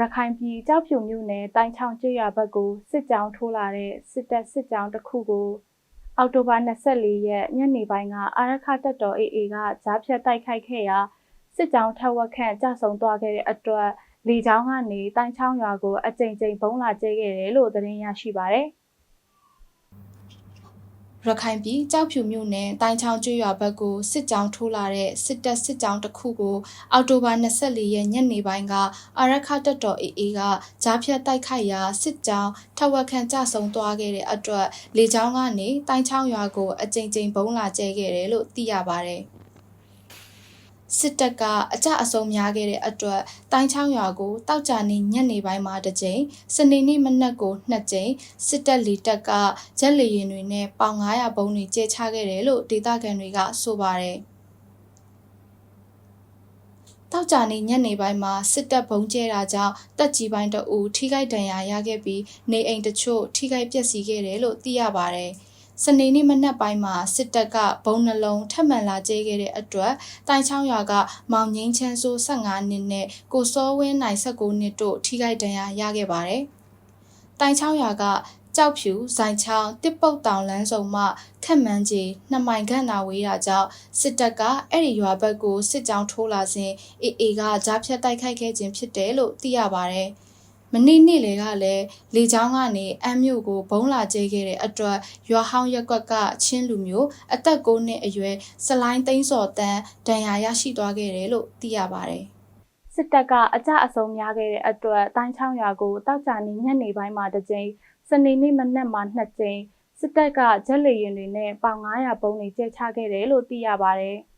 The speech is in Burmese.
ရခိုင်ပြည်ကြောက်ဖြူမြို့နယ်တိုင်းချောင်းကျွော်ဘက်ကိုစစ်ကြောင်းထိုးလာတဲ့စစ်တပ်စစ်ကြောင်းတစ်ခုကိုအောက်တိုဘာ24ရက်ညနေပိုင်းကအာရခတပ်တော် AA ကကြားဖြတ်တိုက်ခိုက်ခဲ့ရာစစ်ကြောင်းထက်ဝက်ခန့်ကြဆုံသွားခဲ့တဲ့အတွက်လေကြောင်းကနေတိုင်းချောင်းရွာကိုအကြိမ်ကြိမ်ဘုံလာကျဲခဲ့တယ်လို့သတင်းရရှိပါတယ်။ ရခိုင်ပြည်ကြောက်ဖြူမြို့နယ်တိုင်းချောင်းကျွော်ဘက်ကိုစစ်ကြောင်းထိုးလာတဲ့စစ်တပ်စစ်ကြောင်းတစ်ခုကိုအောက်တိုဘာ24ရက်ညနေပိုင်းကအာရခတပ်တော် AA ကကြားဖြတ်တိုက်ခိုက်ရာစစ်ကြောင်းထက်ဝက်ခန့်ကြဆုံသွားခဲ့တဲ့အတွက်လေကြောင်းကနေတိုင်းချောင်းရွာကိုအကြိမ်ကြိမ်ဘုံလာကျဲခဲ့တယ်လို့သိရပါတယ်။ စစ်တပ်ကအကြအဆုံးများခဲ့တဲ့အတွက်တိုင်းချောင်းရွာကိုတောက်ကြနေညနေပိုင်းမှာတစ်ကြိမ်စနေနေ့မနက်ကိုနှစ်ကြိမ်စစ်တပ်လီတပ်ကဂျက်လီရင်တွေနဲ့ပေါင်900ဘုံတွေကျဲချခဲ့တယ်လို့ဒေသခံတွေကဆိုပါတယ်တောက်ကြနေညနေပိုင်းမှာစစ်တပ်ဘုံကျဲတာကြောင့်တက်ကြီးပိုင်းတအူထိခိုက်ဒဏ်ရာရခဲ့ပြီးနေအိမ်တချို့ထိခိုက်ပျက်စီးခဲ့တယ်လို့သိရပါတယ်။ စနေနေ့မနက်ပိုင်းမှာစစ်တပ်ကဘုံနှလုံးထပ်မံလာကျဲခဲ့တဲ့အတွက်တိုင်ချောင်းရွာကမောင်ငင်းချမ်းစိုး15နှစ်နဲ့ကိုစောဝင်းနိုင်19နှစ်တို့ထိခိုက်ဒဏ်ရာရခဲ့ပါတယ်။တိုင်ချောင်းရွာကကြောက်ဖြူဇိုင်ချောင်းတစ်ပုတ်တောင်လမ်းစုံမှခက်မှန်းကြီးနှစ်မိုင်ခန့်သာဝေးတာကြောင့်စစ်တပ်ကအဲ့ဒီရွာဘက်ကိုစစ်ကြောင်းထိုးလာစဉ်အေအေကကြားဖြတ်တိုက်ခိုက်ခဲ့ခြင်းဖြစ်တယ်လို့သိရပါတယ်။ မနေ့နေ့လေကလည်းလေချောင်းကနေအမ်းမြို့ကိုဘုံလာကျဲခဲ့တဲ့အတွက်ရွာဟောင်းရက်ကွက်ကချင်းလူမျိုးအသက်9နှစ်အရွယ်စလိုင်းသိန်းစော်တန်းဒဏ်ရာရရှိသွားခဲ့တယ်လို့သိရပါတယ်။စစ်တပ်ကအကြအဆုံးများခဲ့တဲ့အတွက်တိုင်းချောင်းရွာကိုတောက်ကြနေညနေပိုင်းမှာတစ်ကြိမ်စနေနေ့မနက်မှာနှစ်ကြိမ်စစ်တပ်ကဂျက်လေရင်တွေနဲ့ပေါင်900ပုံးတွေကျဲချခဲ့တယ်လို့သိရပါတယ်။